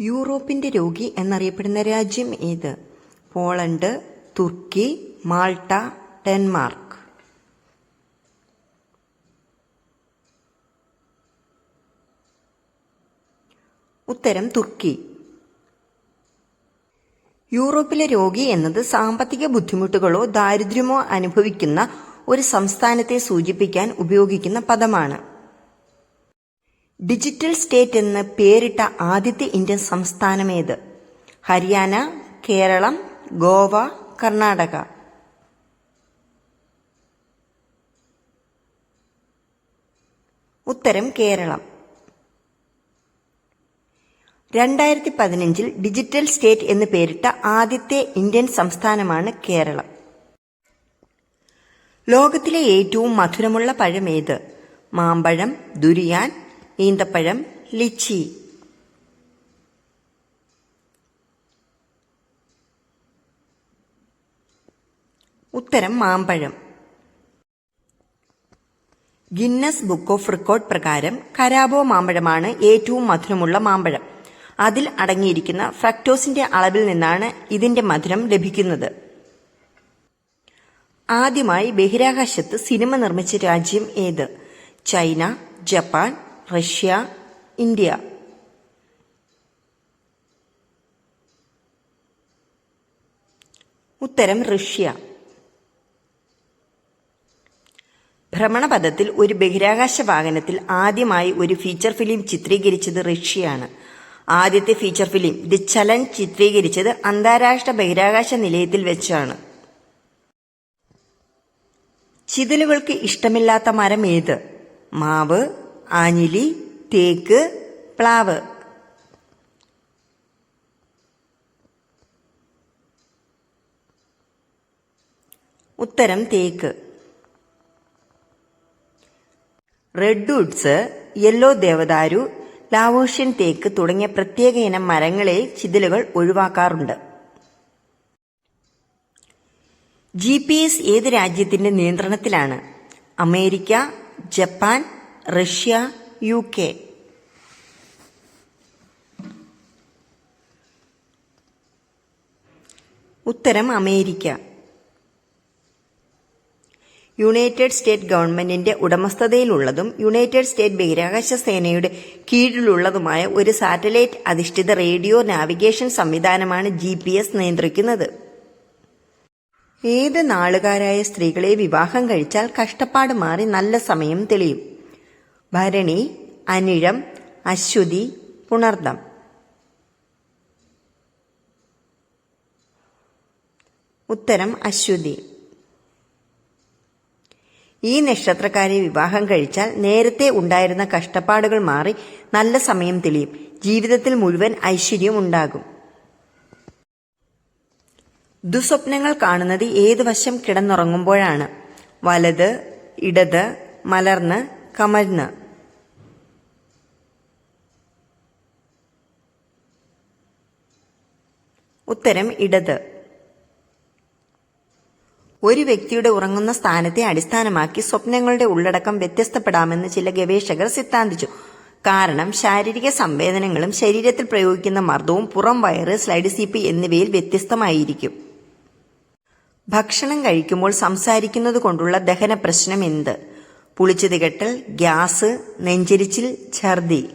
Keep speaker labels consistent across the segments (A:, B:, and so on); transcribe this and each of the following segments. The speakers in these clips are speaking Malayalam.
A: യൂറോപ്പിന്റെ രോഗി എന്നറിയപ്പെടുന്ന രാജ്യം ഏത്? പോളണ്ട് തുർക്കി മാൾട്ട ഡെൻമാർക്ക്. ഉത്തരം തുർക്കി. യൂറോപ്പിലെ രോഗി എന്നത് സാമ്പത്തിക ബുദ്ധിമുട്ടുകളോ ദാരിദ്ര്യമോ അനുഭവിക്കുന്ന ഒരു സംസ്ഥാനത്തെ സൂചിപ്പിക്കാൻ ഉപയോഗിക്കുന്ന പദമാണ്. ഡിജിറ്റൽ സ്റ്റേറ്റ് എന്ന് പേരിട്ട ആദ്യത്തെ ഇന്ത്യൻ സംസ്ഥാനമേത്? ഹരിയാന കേരളം ഗോവ കർണാടക. ഉത്തരം കേരളം. രണ്ടായിരത്തി പതിനഞ്ചിൽ ഡിജിറ്റൽ സ്റ്റേറ്റ് എന്ന് പേരിട്ട ആദ്യത്തെ ഇന്ത്യൻ സംസ്ഥാനമാണ് കേരളം. ലോകത്തിലെ ഏറ്റവും മധുരമുള്ള പഴമേത് മാമ്പഴം ദുരിയാൻ ഈന്തപ്പഴം ലിച്ചി. ഉത്തരം മാമ്പഴം. ഗിന്നസ് ബുക്ക് ഓഫ് റെക്കോർഡ് പ്രകാരം കരാബോ മാമ്പഴമാണ് ഏറ്റവും മധുരമുള്ള മാമ്പഴം. അതിൽ അടങ്ങിയിരിക്കുന്ന ഫ്രക്ടോസിന്റെ അളവിൽ നിന്നാണ് ഇതിന്റെ മധുരം ലഭിക്കുന്നത്. ആദ്യമായി ബഹിരാകാശത്ത് സിനിമ നിർമ്മിച്ച രാജ്യം ഏത്? China Japan Russia India. ഉത്തരം റഷ്യ. ഭ്രമണപഥത്തിൽ ഒരു ബഹിരാകാശ വാഹനത്തിൽ ആദ്യമായി ഒരു ഫീച്ചർ ഫിലിം ചിത്രീകരിച്ചത് റഷ്യയാണ്. ആദ്യത്തെ ഫീച്ചർ ഫിലിം ദി ചലഞ്ച് ചിത്രീകരിച്ചത് അന്താരാഷ്ട്ര ബഹിരാകാശ നിലയത്തിൽ വെച്ചാണ്. ചിതലുകൾക്ക് ഇഷ്ടമില്ലാത്ത മരം ഏത്? മാവ് ആഞ്ഞിലി തേക്ക് പ്ലാവ്. ഉത്തരം തേക്ക്. റെഡ് വുഡ്സ് യെല്ലോ ദേവദാരു ലാവോഷ്യൻ തേക്ക് തുടങ്ങിയ പ്രത്യേക ഇനം മരങ്ങളെ ചിതലുകൾ ഒഴിവാക്കാറുണ്ട്. ജി പി എസ് ഏത് രാജ്യത്തിന്റെ നിയന്ത്രണത്തിലാണ്? America Japan Russia U K. ഉത്തരം അമേരിക്ക. യുണൈറ്റഡ് സ്റ്റേറ്റ് ഗവൺമെന്റിന്റെ ഉടമസ്ഥതയിലുള്ളതും യുണൈറ്റഡ് സ്റ്റേറ്റ് ബഹിരാകാശ സേനയുടെ കീഴിലുള്ളതുമായ ഒരു സാറ്റലൈറ്റ് അധിഷ്ഠിത റേഡിയോ നാവിഗേഷൻ സംവിധാനമാണ് ജി പി എസ് നിയന്ത്രിക്കുന്നത്. ഏത് നാളുകാരായ സ്ത്രീകളെ വിവാഹം കഴിച്ചാൽ കഷ്ടപ്പാട് മാറി നല്ല സമയം തെളിയും. ഭരണി അനിഴം അശ്വതി പുണർദം. ഉത്തരം അശ്വതി. ഈ നക്ഷത്രക്കാരെ വിവാഹം കഴിച്ചാൽ നേരത്തെ ഉണ്ടായിരുന്ന കഷ്ടപ്പാടുകൾ മാറി നല്ല സമയം തെളിയും. ജീവിതത്തിൽ മുഴുവൻ ഐശ്വര്യം ഉണ്ടാകും. ദുസ്വപ്നങ്ങൾ കാണുന്നത് ഏതു വശം കിടന്നുറങ്ങുമ്പോഴാണ്? വലത് ഇടത് മലർന്ന് കമഴ്ന്ന് ഉത്തരം ഇടത്. ഒരു വ്യക്തിയുടെ ഉറങ്ങുന്ന സ്ഥാനത്തെ അടിസ്ഥാനമാക്കി സ്വപ്നങ്ങളുടെ ഉള്ളടക്കം വ്യത്യസ്തപ്പെടാമെന്ന് ചില ഗവേഷകർ സിദ്ധാന്തിച്ചു. കാരണം ശാരീരിക സംവേദനങ്ങളും ശരീരത്തിൽ പ്രയോഗിക്കുന്ന മർദ്ദവും പുറം വയറ് സ്ലൈഡ് സീപ്പ് എന്നിവയിൽ വ്യത്യസ്തമായിരിക്കും. ഭക്ഷണം കഴിക്കുമ്പോൾ സംസാരിക്കുന്നത് കൊണ്ടുള്ള ദഹന പ്രശ്നം എന്ത്? പുളിച്ചു തികട്ടൽ ഗ്യാസ് നെഞ്ചരിച്ചിൽ ഛർദി.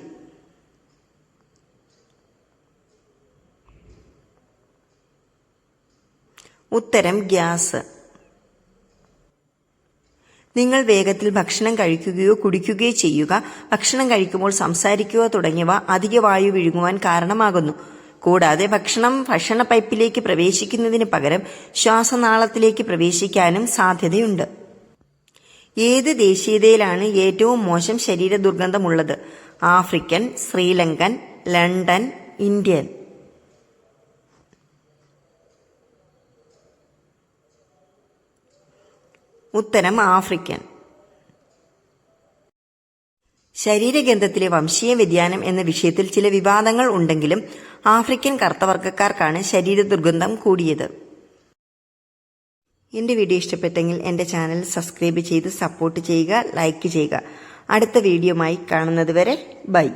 A: ഉത്തരം ഗ്യാസ്. നിങ്ങൾ വേഗത്തിൽ ഭക്ഷണം കഴിക്കുകയോ കുടിക്കുകയോ ചെയ്യുക ഭക്ഷണം കഴിക്കുമ്പോൾ സംസാരിക്കുക തുടങ്ങിയവ അധിക വായു വിഴുങ്ങുവാൻ കാരണമാകുന്നു. കൂടാതെ ഭക്ഷണം ഭക്ഷണ പൈപ്പിലേക്ക് പ്രവേശിക്കുന്നതിന് പകരം ശ്വാസനാളത്തിലേക്ക് പ്രവേശിക്കാനും സാധ്യതയുണ്ട്. ഏത് ദേശീയതയിലാണ് ഏറ്റവും മോശം ശരീര ദുർഗന്ധമുള്ളത് ആഫ്രിക്കൻ ശ്രീലങ്കൻ ലണ്ടൻ ഇന്ത്യൻ. ഉത്തരം ആഫ്രിക്കൻ. ശരീരഗന്ധത്തിലെ വംശീയ വ്യതിയാനം എന്ന വിഷയത്തിൽ ചില വിവാദങ്ങൾ ഉണ്ടെങ്കിലും ആഫ്രിക്കൻ കറുത്തവർഗക്കാർക്കാണ് ശരീര ദുർഗന്ധം കൂടിയത്. എന്റെ വീഡിയോ ഇഷ്ടപ്പെട്ടെങ്കിൽ എന്റെ ചാനൽ സബ്സ്ക്രൈബ് ചെയ്ത് സപ്പോർട്ട് ചെയ്യുക ലൈക്ക് ചെയ്യുക. അടുത്ത വീഡിയോമായി കാണുന്നതുവരെ ബൈ.